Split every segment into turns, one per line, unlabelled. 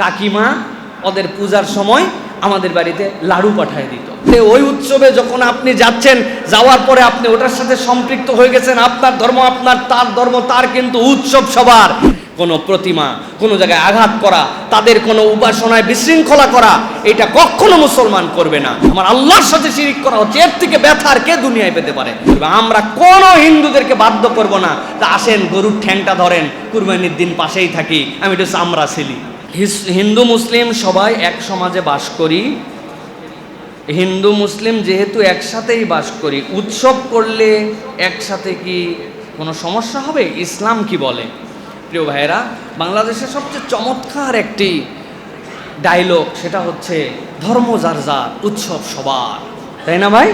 কাকিমা ওদের পূজার সময় আমাদের বাড়িতে লাড়ু পাঠায় দিত। ওই উৎসবে যখন আপনি যাচ্ছেন, যাওয়ার পরে আপনি ওটার সাথে সম্পৃক্ত হয়ে গেছেন, আপনার ধর্ম, আপনার তার ধর্ম, তার কিন্তু উৎসব সবার। কোনো প্রতিমা, কোনো জায়গায় আঘাত করা, তাদের কোনো উপাসনায় বিশৃঙ্খলা করা, এটা কখনো মুসলমান করবে না। আমার আল্লাহর সাথে শিরিক করা হচ্ছে, এর থেকে ব্যথার কে দুনিয়ায় পেতে পারে? আমরা কোনো হিন্দুদেরকে বাধ্য করব না। তা আসেন, গরুর ঠ্যাংটা ধরেন, কুরবানির দিন পাশেই থাকি, আমি একটু চামড়া ছিলি। হিন্দু মুসলিম সবাই এক সমাজে বাস করি। হিন্দু মুসলিম যেহেতু একসাথেই বাস করি, উৎসব করলে একসাথে কি কোনো সমস্যা হবে? ইসলাম কি বলে? প্রিয় ভাইয়েরা, বাংলাদেশের সবচেয়ে চমৎকার একটি ডায়লগ সেটা হচ্ছে ধর্ম যার যার, উৎসব সবার। তাই না ভাই?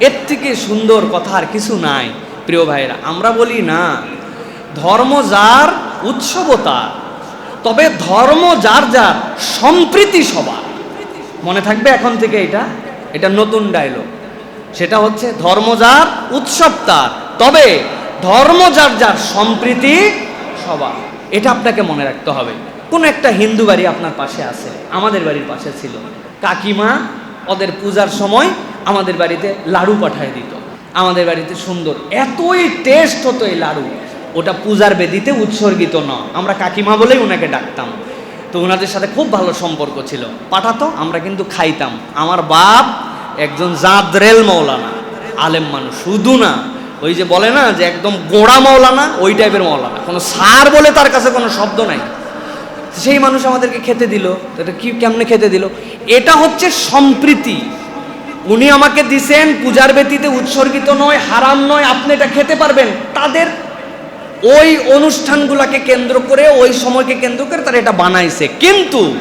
এর থেকে সুন্দর কথা আর কিছু নাই। প্রিয় ভাইয়েরা, আমরা বলি না, ধর্ম যার, উৎসবও তার। তবে ধর্ম যার যার, সম্প্রীতি সবার। মনে থাকবে এখন থেকে এটা? এটা নতুন ডায়লগ সেটা হচ্ছে ধর্ম যার, উৎসব তার। তবে ধর্ম যার যার, সম্প্রীতি সবার। এটা আপনাকে মনে রাখতে হবে। কোন একটা হিন্দু বাড়ি আপনার পাশে আছে, আমাদের বাড়ির পাশে ছিল। কাকিমা ওদের পূজার সময় আমাদের বাড়িতে লাড়ু পাঠায় দিত। আমাদের বাড়িতে সুন্দর। এতই টেস্ট হতো এই লাড়ু। ওটা পূজার বেদিতে উৎসর্গিত না আমরা কাকিমা বলেই ওনাকে ডাকতাম। তো ওনাদের সাথে খুব ভালো সম্পর্ক ছিল। পাঠাতো আমরা কিন্তু খাইতাম। আমার বাপ একজন জাদরেল মৌলানা আলেম মানুষ। শুধু না, ওই যে বলে না যে একদম গোড়া মৌলানা ওই টাইপের মৌলানা কোনো সার বলে তার কাছে কোনো শব্দ নাই। সেই মানুষ আমাদেরকে খেতে দিল। এটা কি কেমনে খেতে দিল? এটা হচ্ছে সম্প্রীতি। উনি আমাকে দিছেন, পূজার ব্যতীতে উৎসর্গিত নয়, হারাম নয়, আপনি এটা খেতে পারবেন। তাদের ওই অনুষ্ঠানগুলোকে কেন্দ্র করে, ওই সময়কে কেন্দ্র করে তারা এটা বানাইছে। কিন্তু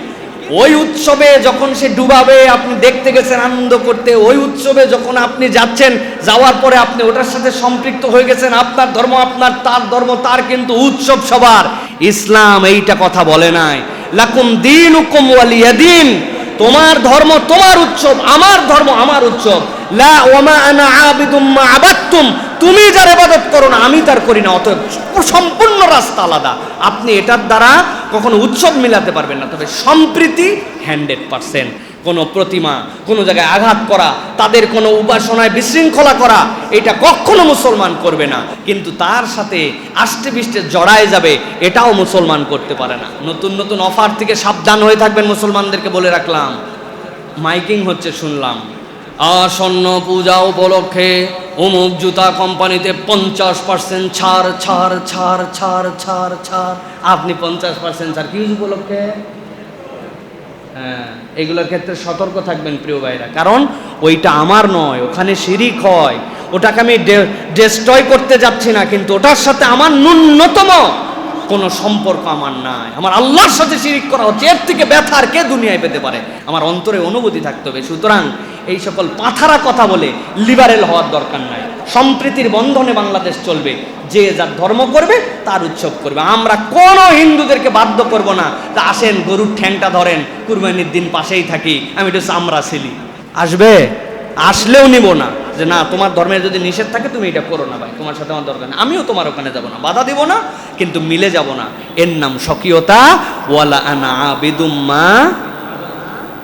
ওই উৎসবে যখন সে ডুবাবে, আপনি দেখতে গেছেন আনন্দ করতে, ওই উৎসবে যখন আপনি যাচ্ছেন, যাওয়ার পরে আপনি ওটার সাথে সম্পৃক্ত হয়ে গেছেন, আপনার ধর্ম, আপনার তার ধর্ম, তার কিন্তু উৎসব সবার। ইসলাম এইটা কথা বলে নাই। লাকুম দিন উকুম ওয়ালিয়াদিন, তোমার ধর্ম তোমার উৎসব, আমার ধর্ম আমার উৎসব। লা ওমা আনা আবিদুম মা আবাদতুম তুমি যার ইবাদত করো না, আমি তার করি না, অতএব সম্পূর্ণ রাস্তা আলাদা। আপনি এটার দ্বারা কখনো উৎসব মিলাতে পারবেন না, তবে সম্প্রীতি হান্ড্রেড পারসেন্ট। কোনো প্রতিমা, কোনো জায়গায় আঘাত করা, তাদের কোনো উপাসনায় বিশৃঙ্খলা করা, এটা কখনো মুসলমান করবে না। কিন্তু তার সাথে আষ্টে বিষ্টে জড়ায় যাবে, এটাও মুসলমান করতে পারে না। নতুন নতুন অফার থেকে সাবধান হয়ে থাকবেন মুসলমানদেরকে বলে রাখলাম। মাইকিং হচ্ছে, শুনলাম। আসন্ন পূজা উপলক্ষে অমুক জুতা কোম্পানিতে পঞ্চাশ পার্সেন্ট ছাড় ছাড় ছাড় ছাড় ছাড় ছাড়। আপনি পঞ্চাশ পার্সেন্ট ছাড়। কি উপলক্ষে? হ্যাঁ এগুলোর ক্ষেত্রে সতর্ক থাকবেন প্রিয় ভাইরা। কারণ ওইটা আমার নয়, ওখানে শিরিক হয়। ওটাকে আমি ডেস্ট্রয় করতে যাচ্ছি না, কিন্তু ওটার সাথে আমার ন্যূনতম কোনো সম্পর্ক আমার নাই। আমার আল্লাহর সাথে শিরিক করা হচ্ছে। এর থেকে ব্যথা আর কে দুনিয়ায় পেতে পারে? আমার অন্তরে অনুভূতি থাকতে হবে। সুতরাং এই সকল পাথারা কথা বলে লিবারেল হওয়ার দরকার নাই। সম্প্রীতির বন্ধনে বাংলাদেশ চলবে। যে যার ধর্ম করবে, তার উৎসব করবে। আমরা কোনো হিন্দুদেরকে বাধ্য করব না তা আসেন, গরুর ঠ্যাংটা ধরেন, কুরবানির দিন পাশেই থাকি, আমি একটু চামড়া ছিলি আসবে? আসলেও নিব না। যে না, তোমার ধর্মের যদি নিষেধ থাকে, তুমি এটা করো না ভাই। তোমার সাথে আমার দরকার নেই। আমিও তোমার ওখানে যাব না। বাধা দিব না, কিন্তু মিলে যাব না। এর নাম স্বকীয়তা, ওয়ালা আনা আবিদুম্মা